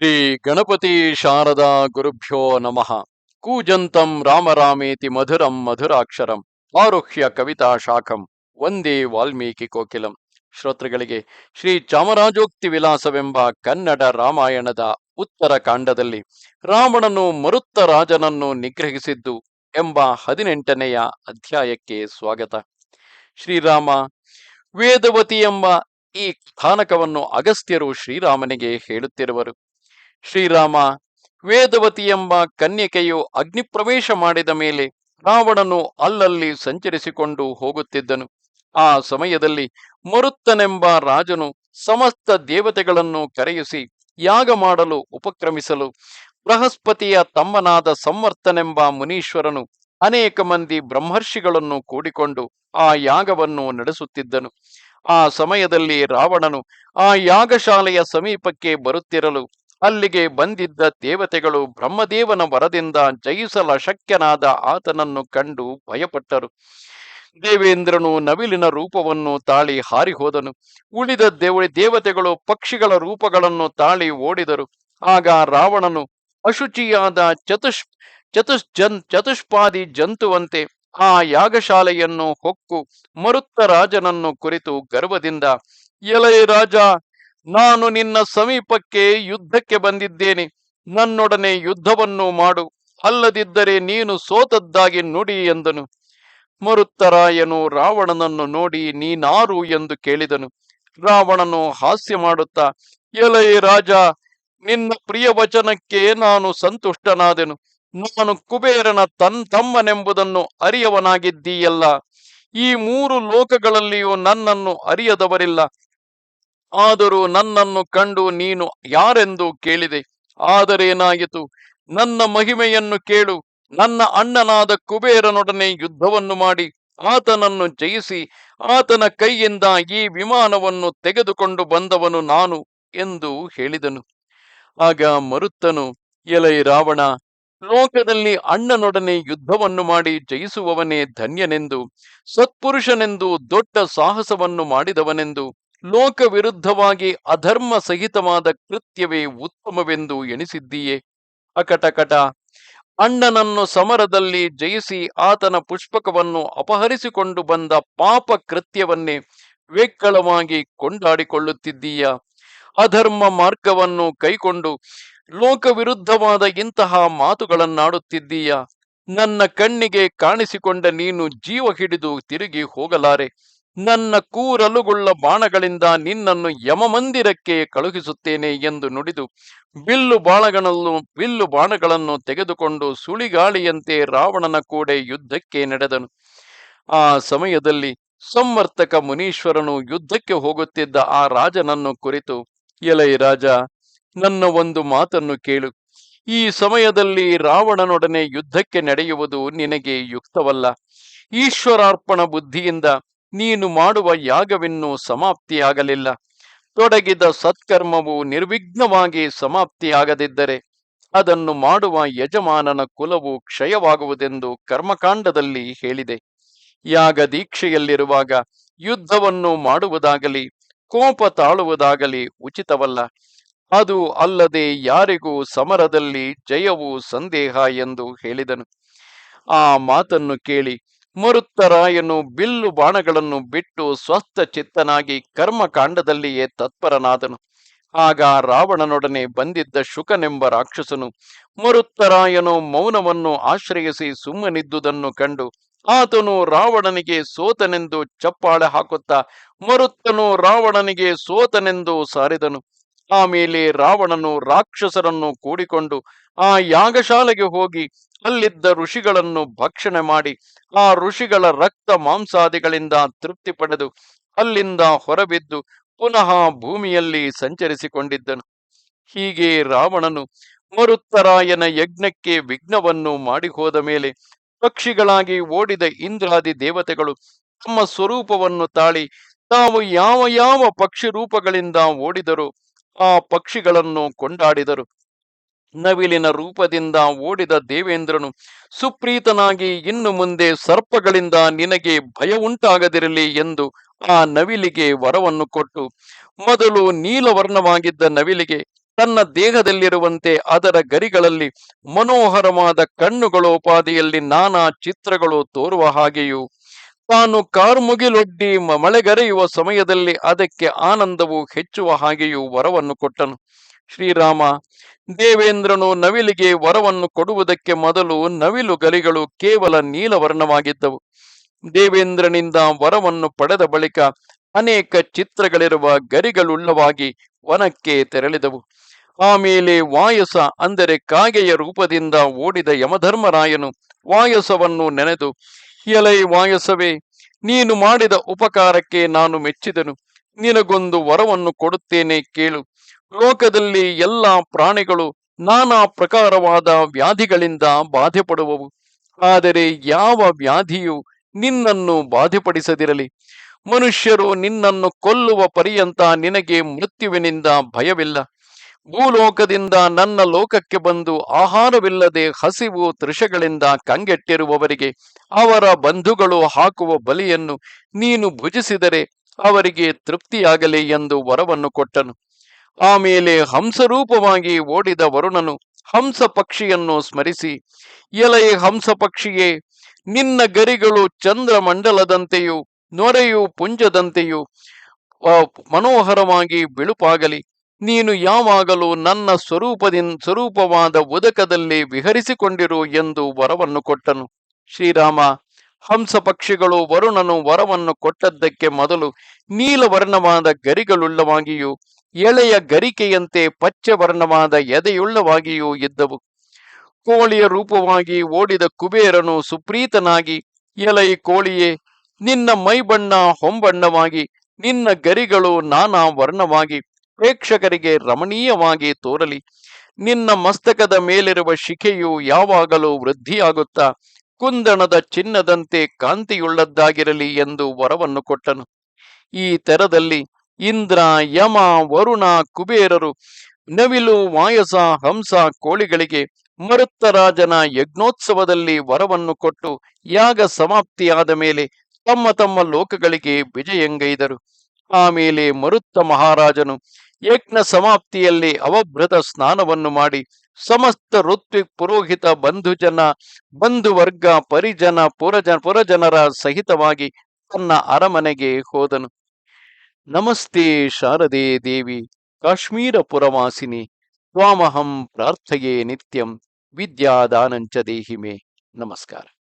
ಶ್ರೀ ಗಣಪತಿ ಶಾರದಾ ಗುರುಭ್ಯೋ ನಮಃ. ಕೂಜಂತಂ ರಾಮರಾಮೇತಿ ಮಧುರಂ ಮಧುರಾಕ್ಷರಂ. ಆರುಹ್ಯ ಕವಿತಾ ಶಾಖಂ. ಒಂದೇ ವಾಲ್ಮೀಕಿ ಕೋಕಿಲಂ. ಶ್ರೋತೃಗಳಿಗೆ ಶ್ರೀ ಚಾಮರಾಜೋಕ್ತಿ ವಿಲಾಸವೆಂಬ ಕನ್ನಡ ರಾಮಾಯಣದ ಉತ್ತರ ಕಾಂಡದಲ್ಲಿ ರಾವಣನು ಮರುತ್ತ ರಾಜನನ್ನು ನಿಗ್ರಹಿಸಿದ್ದು ಎಂಬ ಹದಿನೆಂಟನೆಯ ಅಧ್ಯಾಯಕ್ಕೆ ಸ್ವಾಗತ. ಶ್ರೀರಾಮ, ವೇದವತಿ ಎಂಬ ಈ ಸ್ಥಾನಕವನ್ನು ಅಗಸ್ತ್ಯರು ಶ್ರೀರಾಮನಿಗೆ ಹೇಳುತ್ತಿರುವರು. ಶ್ರೀರಾಮ, ವೇದವತಿ ಎಂಬ ಕನ್ಯಕೆಯು ಅಗ್ನಿಪ್ರವೇಶ ಮಾಡಿದ ಮೇಲೆ ರಾವಣನು ಅಲ್ಲಲ್ಲಿ ಸಂಚರಿಸಿಕೊಂಡು ಹೋಗುತ್ತಿದ್ದನು. ಆ ಸಮಯದಲ್ಲಿ ಮರುತ್ತನೆಂಬ ರಾಜನು ಸಮಸ್ತ ದೇವತೆಗಳನ್ನು ಕರೆಯಿಸಿ ಯಾಗ ಮಾಡಲು ಉಪಕ್ರಮಿಸಲು ಬೃಹಸ್ಪತಿಯ ತಮ್ಮನಾದ ಸಂವರ್ತನೆಂಬ ಮುನೀಶ್ವರನು ಅನೇಕ ಮಂದಿ ಬ್ರಹ್ಮರ್ಷಿಗಳನ್ನು ಕೂಡಿಕೊಂಡು ಆ ಯಾಗವನ್ನು ನಡೆಸುತ್ತಿದ್ದನು. ಆ ಸಮಯದಲ್ಲಿ ರಾವಣನು ಆ ಯಾಗಶಾಲೆಯ ಸಮೀಪಕ್ಕೆ ಬರುತ್ತಿರಲು ಅಲ್ಲಿಗೆ ಬಂದಿದ್ದ ದೇವತೆಗಳು ಬ್ರಹ್ಮದೇವನ ವರದಿಂದ ಜಯಿಸಲ ಶಕ್ಯನಾದ ಆತನನ್ನು ಕಂಡು ಭಯಪಟ್ಟರು. ದೇವೇಂದ್ರನು ನವಿಲಿನ ರೂಪವನ್ನು ತಾಳಿ ಹಾರಿ ಹೋದನು ಉಳಿದ ದೇವ, ದೇವತೆಗಳು ಪಕ್ಷಿಗಳ ರೂಪಗಳನ್ನು ತಾಳಿ ಓಡಿದರು. ಆಗ ರಾವಣನು, ಅಶುಚಿಯಾದ ಚತುಷ್ ಚತುಷ್ ಜನ್ ಚತುಷ್ಪಾದಿ ಜಂತುವಂತೆ ಆ ಯಾಗಶಾಲೆಯನ್ನು ಹೊಕ್ಕು, ಮರುತ್ತ ರಾಜನನ್ನು ಕುರಿತು ಗರ್ವದಿಂದ ಎಲೈ ರಾಜ ನಾನು ನಿನ್ನ ಸಮೀಪಕ್ಕೆ ಯುದ್ಧಕ್ಕೆ ಬಂದಿದ್ದೇನೆ. ನನ್ನೊಡನೆ ಯುದ್ಧವನ್ನು ಮಾಡು. ಅಲ್ಲದಿದ್ದರೆ ನೀನು ಸೋತದ್ದಾಗಿ ನುಡಿ ಎಂದನು. ಮರುತ್ತರಾಯನು ರಾವಣನನ್ನು ನೋಡಿ ನೀನಾರು ಎಂದು ಕೇಳಿದನು. ರಾವಣನು ಹಾಸ್ಯ ಮಾಡುತ್ತಾ, ಎಲೈ ರಾಜ, ನಿನ್ನ ಪ್ರಿಯ ವಚನಕ್ಕೆ ನಾನು ಸಂತುಷ್ಟನಾದೆನು. ನಾನು ಕುಬೇರನ ತನ್ ತಮ್ಮನೆಂಬುದನ್ನು ಅರಿಯವನಾಗಿದ್ದೀಯಲ್ಲ. ಈ ಮೂರು ಲೋಕಗಳಲ್ಲಿಯೂ ನನ್ನನ್ನು ಅರಿಯದವರಿಲ್ಲ. ಆದರೂ ನನ್ನನ್ನು ಕಂಡು ನೀನು ಯಾರೆಂದು ಕೇಳಿದೆ? ಆದರೇನಾಯಿತು? ನನ್ನ ಮಹಿಮೆಯನ್ನು ಕೇಳು. ನನ್ನ ಅಣ್ಣನಾದ ಕುಬೇರನೊಡನೆ ಯುದ್ಧವನ್ನು ಮಾಡಿ ಆತನನ್ನು ಜಯಿಸಿ ಆತನ ಕೈಯಿಂದ ಈ ವಿಮಾನವನ್ನು ತೆಗೆದುಕೊಂಡು ಬಂದವನು ನಾನು ಎಂದು ಹೇಳಿದನು. ಆಗ ಮರುತ್ತನು, ಎಲೈ ರಾವಣ, ಲೋಕದಲ್ಲಿ ಅಣ್ಣನೊಡನೆ ಯುದ್ಧವನ್ನು ಮಾಡಿ ಜಯಿಸುವವನೇ ಧನ್ಯನೆಂದು, ಸತ್ಪುರುಷನೆಂದು ದೊಡ್ಡ ಸಾಹಸವನ್ನು ಮಾಡಿದವನೆಂದು ಲೋಕ ವಿರುದ್ಧವಾಗಿ ಅಧರ್ಮ ಸಹಿತವಾದ ಕೃತ್ಯವೇ ಉತ್ತಮವೆಂದು ಎಣಿಸಿದ್ದೀಯೇ. ಅಕಟಕಟ. ಅಣ್ಣನನ್ನು ಸಮರದಲ್ಲಿ ಜಯಿಸಿ ಆತನ ಪುಷ್ಪಕವನ್ನು ಅಪಹರಿಸಿಕೊಂಡು ಬಂದ ಪಾಪ ಕೃತ್ಯವನ್ನೇ ವೇಕ್ಕಳವಾಗಿ ಕೊಂಡಾಡಿಕೊಳ್ಳುತ್ತಿದ್ದೀಯ. ಅಧರ್ಮ ಮಾರ್ಗವನ್ನು ಕೈಕೊಂಡು ಲೋಕ ವಿರುದ್ಧವಾದ ಇಂತಹ ಮಾತುಗಳನ್ನಾಡುತ್ತಿದ್ದೀಯ. ನನ್ನ ಕಣ್ಣಿಗೆ ಕಾಣಿಸಿಕೊಂಡ ನೀನು ಜೀವ ಹಿಡಿದು ತಿರುಗಿ ಹೋಗಲಾರೆ. ನನ್ನ ಕೂರಲುಗುಳ್ಳ ಬಾಣಗಳಿಂದ ನಿನ್ನನ್ನು ಯಮಮಂದಿರಕ್ಕೆ ಕಳುಹಿಸುತ್ತೇನೆ ಎಂದು ನುಡಿದು ಬಿಲ್ಲು ಬಾಣಗಳನ್ನು ಬಿಲ್ಲು ಬಾಣಗಳನ್ನು ತೆಗೆದುಕೊಂಡು ಸುಳಿಗಾಳಿಯಂತೆ ರಾವಣನ ಕೂಡೆ ಯುದ್ಧಕ್ಕೆ ನಡೆದನು. ಆ ಸಮಯದಲ್ಲಿ ಸಂವರ್ತಕ ಮುನೀಶ್ವರನು ಯುದ್ಧಕ್ಕೆ ಹೋಗುತ್ತಿದ್ದ ಆ ರಾಜನನ್ನು ಕುರಿತು, ಎಲೈ ರಾಜ, ನನ್ನ ಒಂದು ಮಾತನ್ನು ಕೇಳು. ಈ ಸಮಯದಲ್ಲಿ ರಾವಣನೊಡನೆ ಯುದ್ಧಕ್ಕೆ ನಡೆಯುವುದು ನಿನಗೆ ಯುಕ್ತವಲ್ಲ. ಈಶ್ವರಾರ್ಪಣ ಬುದ್ಧಿಯಿಂದ ನೀನು ಮಾಡುವ ಯಾಗವಿನ್ನೂ ಸಮಾಪ್ತಿಯಾಗಲಿಲ್ಲ. ತೊಡಗಿದ ಸತ್ಕರ್ಮವು ನಿರ್ವಿಘ್ನವಾಗಿ ಸಮಾಪ್ತಿಯಾಗದಿದ್ದರೆ ಅದನ್ನು ಮಾಡುವ ಯಜಮಾನನ ಕುಲವು ಕ್ಷಯವಾಗುವುದೆಂದು ಕರ್ಮಕಾಂಡದಲ್ಲಿ ಹೇಳಿದೆ. ಯಾಗ ದೀಕ್ಷೆಯಲ್ಲಿರುವಾಗ ಯುದ್ಧವನ್ನು ಮಾಡುವುದಾಗಲಿ, ಕೋಪ ತಾಳುವುದಾಗಲಿ ಉಚಿತವಲ್ಲ. ಅದು ಅಲ್ಲದೆ ಯಾರಿಗೂ ಸಮರದಲ್ಲಿ ಜಯವು ಸಂದೇಹ ಎಂದು ಹೇಳಿದನು. ಆ ಮಾತನ್ನು ಕೇಳಿ ಮರುತ್ತರಾಯನು ಬಿಲ್ಲು ಬಾಣಗಳನ್ನು ಬಿಟ್ಟು ಸ್ವಸ್ಥ ಚಿತ್ತನಾಗಿ ಕರ್ಮಕಾಂಡದಲ್ಲಿಯೇ ತತ್ಪರನಾದನು. ಆಗ ರಾವಣನೊಡನೆ ಬಂದಿದ್ದ ಶುಕನೆಂಬ ರಾಕ್ಷಸನು ಮರುತ್ತರಾಯನು ಮೌನವನ್ನು ಆಶ್ರಯಿಸಿ ಸುಮ್ಮನಿದ್ದುದನ್ನು ಕಂಡು ಆತನು ರಾವಣನಿಗೆ ಸೋತನೆಂದು ಚಪ್ಪಾಳೆ ಹಾಕುತ್ತಾ ಮರುತ್ತನು ರಾವಣನಿಗೆ ಸೋತನೆಂದು ಸಾರಿದನು. ಆಮೇಲೆ ರಾವಣನು ರಾಕ್ಷಸರನ್ನು ಕೂಡಿಕೊಂಡು ಆ ಯಾಗಶಾಲೆಗೆ ಹೋಗಿ ಅಲ್ಲಿದ್ದ ಋಷಿಗಳನ್ನು ಭಕ್ಷಣೆ ಮಾಡಿ ಆ ಋಷಿಗಳ ರಕ್ತ ಮಾಂಸಾದಿಗಳಿಂದ ತೃಪ್ತಿ ಪಡೆದು ಅಲ್ಲಿಂದ ಹೊರಬಿದ್ದು ಪುನಃ ಭೂಮಿಯಲ್ಲಿ ಸಂಚರಿಸಿಕೊಂಡಿದ್ದನು. ಹೀಗೆ ರಾವಣನು ಮರುತ್ತರಾಯನ ಯಜ್ಞಕ್ಕೆ ವಿಘ್ನವನ್ನು ಮಾಡಿ ಹೋದ ಮೇಲೆ ಪಕ್ಷಿಗಳಾಗಿ ಓಡಿದ ಇಂದ್ರಾದಿ ದೇವತೆಗಳು ತಮ್ಮ ಸ್ವರೂಪವನ್ನು ತಾಳಿ ತಾವು ಯಾವ ಯಾವ ಪಕ್ಷಿ ರೂಪಗಳಿಂದ ಓಡಿದರು ಆ ಪಕ್ಷಿಗಳನ್ನು ಕೊಂಡಾಡಿದರು. ನವಿಲಿನ ರೂಪದಿಂದ ಓಡಿದ ದೇವೇಂದ್ರನು ಸುಪ್ರೀತನಾಗಿ ಇನ್ನು ಮುಂದೆ ಸರ್ಪಗಳಿಂದ ನಿನಗೆ ಭಯ ಉಂಟಾಗದಿರಲಿ ಎಂದು ಆ ನವಿಲಿಗೆ ವರವನ್ನು ಕೊಟ್ಟು, ಮೊದಲು ನೀಲವರ್ಣವಾಗಿದ್ದ ನವಿಲಿಗೆ ತನ್ನ ದೇಹದಲ್ಲಿರುವಂತೆ ಅದರ ಗರಿಗಳಲ್ಲಿ ಮನೋಹರವಾದ ಕಣ್ಣುಗಳೋಪಾದಿಯಲ್ಲಿ ನಾನಾ ಚಿತ್ರಗಳು ತೋರುವ ಹಾಗೆಯೂ ತಾನು ಕಾರ್ಮುಗಿಲೊಡ್ಡಿ ಮಳೆಗರೆಯುವ ಸಮಯದಲ್ಲಿ ಅದಕ್ಕೆ ಆನಂದವು ಹೆಚ್ಚುವ ಹಾಗೆಯೂ ವರವನ್ನು ಕೊಟ್ಟನು. ಶ್ರೀರಾಮ, ದೇವೇಂದ್ರನು ನವಿಲಿಗೆ ವರವನ್ನು ಕೊಡುವುದಕ್ಕೆ ಮೊದಲು ನವಿಲು ಗರಿಗಳು ಕೇವಲ ನೀಲವರ್ಣವಾಗಿದ್ದವು. ದೇವೇಂದ್ರನಿಂದ ವರವನ್ನು ಪಡೆದ ಬಳಿಕ ಅನೇಕ ಚಿತ್ರಗಳಿರುವ ಗರಿಗಳುಳ್ಳವಾಗಿ ವನಕ್ಕೆ ತೆರಳಿದವು. ಆಮೇಲೆ ವಾಯಸ, ಅಂದರೆ ಕಾಗೆಯ ರೂಪದಿಂದ ಓಡಿದ ಯಮಧರ್ಮರಾಯನು ವಾಯಸವನ್ನು ನೆನೆದು ಎಲೈ ವಾಯಸವೇ, ನೀನು ಮಾಡಿದ ಉಪಕಾರಕ್ಕೆ ನಾನು ಮೆಚ್ಚಿದನು. ನಿನಗೊಂದು ವರವನ್ನು ಕೊಡುತ್ತೇನೆ ಕೇಳು. ಲೋಕದಲ್ಲಿ ಎಲ್ಲ ಪ್ರಾಣಿಗಳು ನಾನಾ ಪ್ರಕಾರವಾದ ವ್ಯಾಧಿಗಳಿಂದ ಬಾಧೆ ಪಡುವವು ಆದರೆ ಯಾವ ವ್ಯಾಧಿಯು ನಿನ್ನನ್ನು ಬಾಧೆಪಡಿಸದಿರಲಿ. ಮನುಷ್ಯರು ನಿನ್ನನ್ನು ಕೊಲ್ಲುವ ಪರ್ಯಂತ ನಿನಗೆ ಮೃತ್ಯುವಿನಿಂದ ಭಯವಿಲ್ಲ. ಭೂಲೋಕದಿಂದ ನನ್ನ ಲೋಕಕ್ಕೆ ಬಂದು ಆಹಾರವಿಲ್ಲದೆ ಹಸಿವು ತೃಷಗಳಿಂದ ಕಂಗೆಟ್ಟಿರುವವರಿಗೆ ಅವರ ಬಂಧುಗಳು ಹಾಕುವ ಬಲಿಯನ್ನು ನೀನು ಭುಜಿಸಿದರೆ ಅವರಿಗೆ ತೃಪ್ತಿಯಾಗಲಿ ಎಂದು ವರವನ್ನು ಕೊಟ್ಟನು. ಆಮೇಲೆ ಹಂಸರೂಪವಾಗಿ ಓಡಿದ ವರುಣನು ಹಂಸ ಪಕ್ಷಿಯನ್ನು ಸ್ಮರಿಸಿ ಎಲೆಯ ಹಂಸ ಪಕ್ಷಿಯೇ, ನಿನ್ನ ಗರಿಗಳು ಚಂದ್ರಮಂಡಲದಂತೆಯೂ, ನೊರೆಯು ಪುಂಜದಂತೆಯೂ ಮನೋಹರವಾಗಿ ಬಿಳುಪಾಗಲಿ. ನೀನು ಯಾವಾಗಲೂ ನನ್ನ ಸ್ವರೂಪದಿನ್, ಸ್ವರೂಪವಾದ ಉದಕದಲ್ಲಿ ವಿಹರಿಸಿಕೊಂಡಿರು ಎಂದು ವರವನ್ನು ಕೊಟ್ಟನು. ಶ್ರೀರಾಮ, ಹಂಸ ಪಕ್ಷಿಗಳು ವರುಣನು ವರವನ್ನು ಕೊಟ್ಟದ್ದಕ್ಕೆ ಮೊದಲು ನೀಲವರ್ಣವಾದ ಗರಿಗಳುಳ್ಳವಾಗಿಯೂ, ಎಳೆಯ ಗರಿಕೆಯಂತೆ ಪಚ್ಚವರ್ಣವಾದ ಎದೆಯುಳ್ಳವಾಗಿಯೂ ಇದ್ದವು. ಕೋಳಿಯ ರೂಪವಾಗಿ ಓಡಿದ ಕುಬೇರನು ಸುಪ್ರೀತನಾಗಿ, ಎಲೈ ಕೋಳಿಯೇ, ನಿನ್ನ ಮೈಬಣ್ಣ, ಹೊಂಬಣ್ಣವಾಗಿ, ನಿನ್ನ ಗರಿಗಳು ನಾನಾ ವರ್ಣವಾಗಿ ಪ್ರೇಕ್ಷಕರಿಗೆ ರಮಣೀಯವಾಗಿ ತೋರಲಿ. ನಿನ್ನ ಮಸ್ತಕದ ಮೇಲಿರುವ ಶಿಖೆಯು ಯಾವಾಗಲೂ ವೃದ್ಧಿಯಾಗುತ್ತಾ, ಕುಂದಣದ ಚಿನ್ನದಂತೆ ಕಾಂತಿಯುಳ್ಳದ್ದಾಗಿರಲಿ ಎಂದು ವರವನ್ನು ಕೊಟ್ಟನು. ಈ ತೆರದಲ್ಲಿ ಇಂದ್ರ, ಯಮ, ವರುಣ, ಕುಬೇರರು, ನವಿಲು ವಾಯಸ ಹಂಸ, ಕೋಳಿಗಳಿಗೆ ಮರುತ್ತರಾಜನ ಯಜ್ಞೋತ್ಸವದಲ್ಲಿ ವರವನ್ನು ಕೊಟ್ಟು ಯಾಗ ಸಮಾಪ್ತಿಯಾದ ಮೇಲೆ ತಮ್ಮ ತಮ್ಮ ಲೋಕಗಳಿಗೆ ವಿಜಯಂಗೈದರು. ಆಮೇಲೆ ಮರುತ್ತ ಮಹಾರಾಜನು ಯಜ್ಞ ಸಮಾಪ್ತಿಯಲ್ಲಿ ಅವಭೃತ ಸ್ನಾನವನ್ನು ಮಾಡಿ ಸಮಸ್ತ ಋತ್ವಿಕ್ ಪುರೋಹಿತ ಬಂಧುಜನ, ಬಂಧುವರ್ಗ, ಪರಿಜನ, ಪುರಜ, ಪುರಜನರ ಸಹಿತವಾಗಿ ತನ್ನ ಅರಮನೆಗೆ ಹೋದನು. ನಮಸ್ತೆ ಶಾರದೆ ದೇವಿ ಕಾಶ್ಮೀರ ಪುರವಾಸಿನಿ ತ್ವಾಮಹಂ ಪ್ರಾರ್ಥೆಯೇ ನಿತ್ಯಂ, ವಿದ್ಯಾದಾನಂಚ ದೇಹಿಮೆ. ನಮಸ್ಕಾರ.